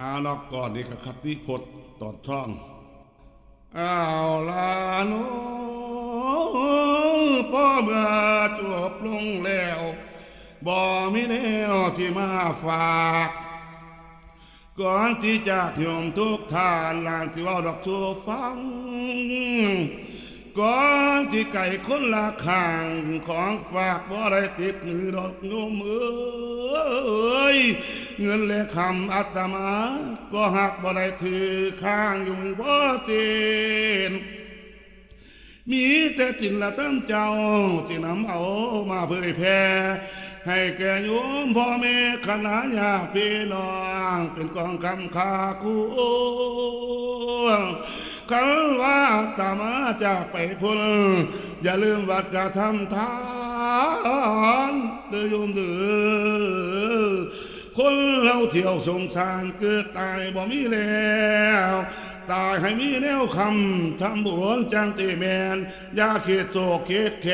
อาลอกก่อนนี่ก็คติพจน์ตอนท่องอ้าวลาโนพ่อเมื่อจบลงแล้วบ่มีแนวที่มาฝากก่อนที่จากโยมทุกท่านลานที่ว่าดอกชัวฟัง ก่อนที่ไก่คนละข้างของฝากบ่ได้ติดมือดอกโยมเอ้ย เงินและคำอัตมา ก็หักบ่ได้ถือข้างอยู่บ่เต็นมีแต่จินละตั้งเจ้าที่นำเอามาเผยแผ่ให้แก่โยมพ่อแม่คณะญาติพี่น้องเป็นกองคำคาคูคันว่าตามาจากไปพุ่นอย่าลืมวัดกระทำทานเด้อโยมเด้อ คนเราเที่ยวสงสารเกิดตายบ่มีแล้วตายให้มีแนวคำทำบุญจังตีแมนอยาเขตโศกเขตแข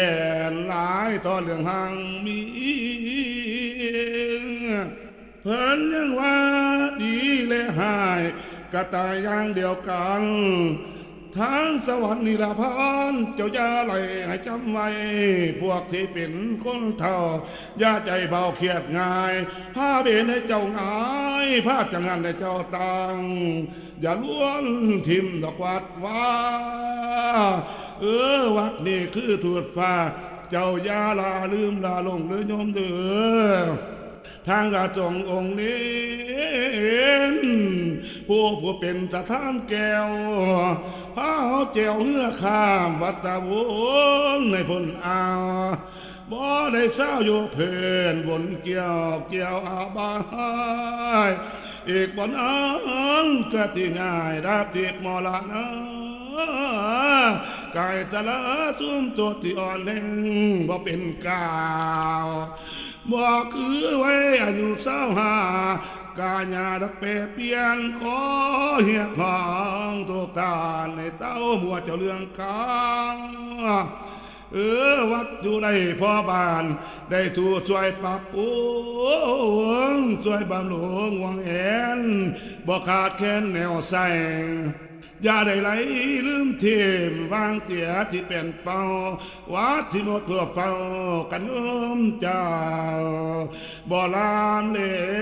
นหลายต่อเรื่องหังมีเพิ่นยังว่าดีและหายกระตายอย่างเดียวกัน ทางสวรรค์นิรพานเจ้าอย่าไหลให้จำไว้ พวกที่เป็นคนเท่าอย่าใจเบาเครียดง่ายผ้าเบนให้เจ้าง่ายผ้าจังงานให้เจ้าตังอย่าล้วนทิมดอกวัดว่าเออวัดนี่คือถูดฟ้า เจ้าอย่าลาลืมลาลงหรือโยมเด้อทางกระจงองค์นี้ ผู้ผู้เป็นสถานแก้วพาเอาเจียวเหือข้ามวัดตะวนในพนอาวบ่ได้เศร้าอยู่เพื่อนบนเกี่ยวเกี่ยวอาบายอีกบนอังก็ที่ง่ายรับทิพมอลานะกายสละซุ่มตัวที่อ่อนแรงบ่เป็นกาวบอกคือไว้อายุเศร้าหา กาญาดเปเปียนขอเหียของตัวตาในเต้ามัวเจ้าเรื่องกางเออวัดอยู่ในพ่อบ้าน ได้ถูช่วยปรับปรุงช่วยบำรุงวังแอนบ่ขาดแค้นแนวใส่อย่าได้ไหลลืมเทีมวางเตียที่เป็นเป้าวัดที่หมดตัวเป้ากันโยมเจ้าบ่ลามเลย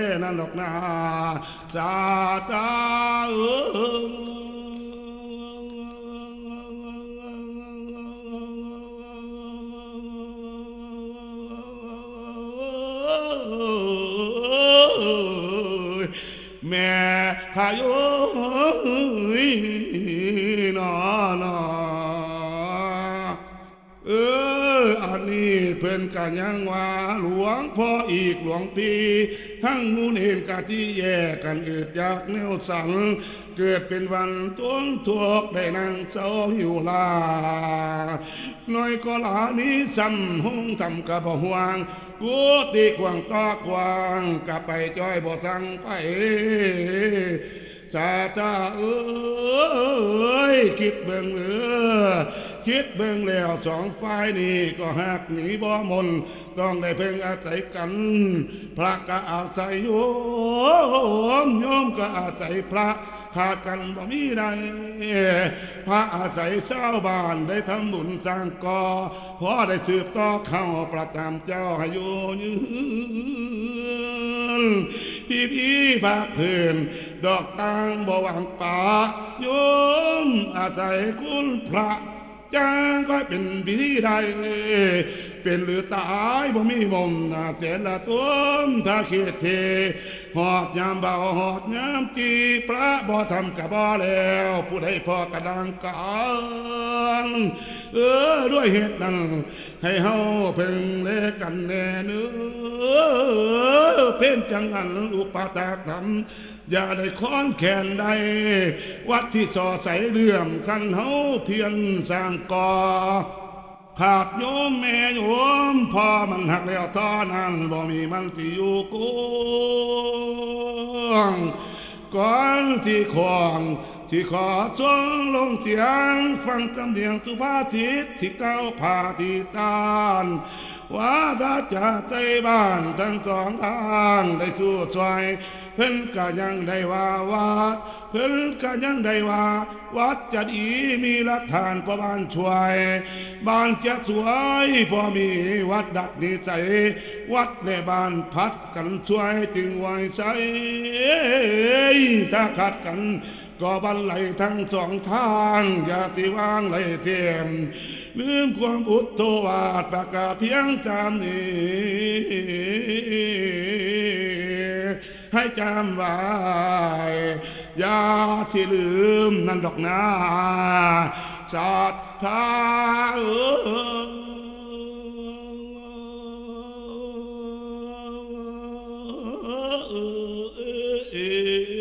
โยนอนอเนี้เพิ่นกันยังว่าหลวงพ่ออีกหลวงพี่ทั้งมูนเห็นกะที่แย่กันเกิดอยากแนวสังเกิดเป็นวันต้นทุกข์ได้นางเจ้าอยู่ลาน้อยก็หลานี้ซ้ำห้องทำกะบ่ห่วงกูตีกวางตอกวางกลับไปจ้อยบ่สั่งไปสาตาเอ้ยคิดเบิ่งเออ คิดเบิ่งแล้วสองฝ่ายนี่ก็หักหนีบ่มนต้องได้เพ่งอาศัยกัน พระก็อาศัยโยมโยมก็อาศัยพระขาดกันบ่มีใดพระอาศัยชาวบ้านได้ทำบุญสร้างก่อพอได้สืบต่อเข้าประตามเจ้าให้อยู่ยืนพี่พี่ภาคเพื่นดอกตางบ่หวังป่าโยมอาศัยคุณพระ จ้างก็เป็นพิธีใดเป็นหรือตายบ่มีมมนาเสนละทุมถ้าเขตเท หอดยามเบาหอดยามจีพระบ่ทำกะบ่แล้ว ผู้ใดพอกระดังกันเออด้วยเหตุนั้นให้เฮาเพ่งเลกันแน่เนื้อเพ่นจังอันอุปตากธรรมอย่าได้ค้อนแขนใด วัดที่สอใสเลื่อมคันเฮาเพียรสร้างก่อ ขาดโยมแม่โยมพ่อมันหักแล้วท่อนั้นบ่มีมันที่อยู่กุ้งก่อนที่ควงที่ขอจงลงเสียง ฟังจำเนียงสุภาษิตที่เก้าพาที่ตานว่าถ้าจะใจบ้านทั้งสองทางได้ช่วช่วย เพิ่นก็ยังได้ว่าวัดเพิ่นก็ยังได้ว่าวัดจะดีมีหลักฐานประบานช่วย บ้านจะสวยพอมีวัดดัดนิสัยวัดในบ้านพัดกันช่วยจึงไว้ใช้ถ้าขัดกันก็บันไหลทั้งสองทางอย่าที่วางไหลเทียมลืมความอุทโทวาดประกาศเพียงจำนี้ ให้จำไว้ยาที่ลืมนั่นดอกนะศรัทธาเออเออเออ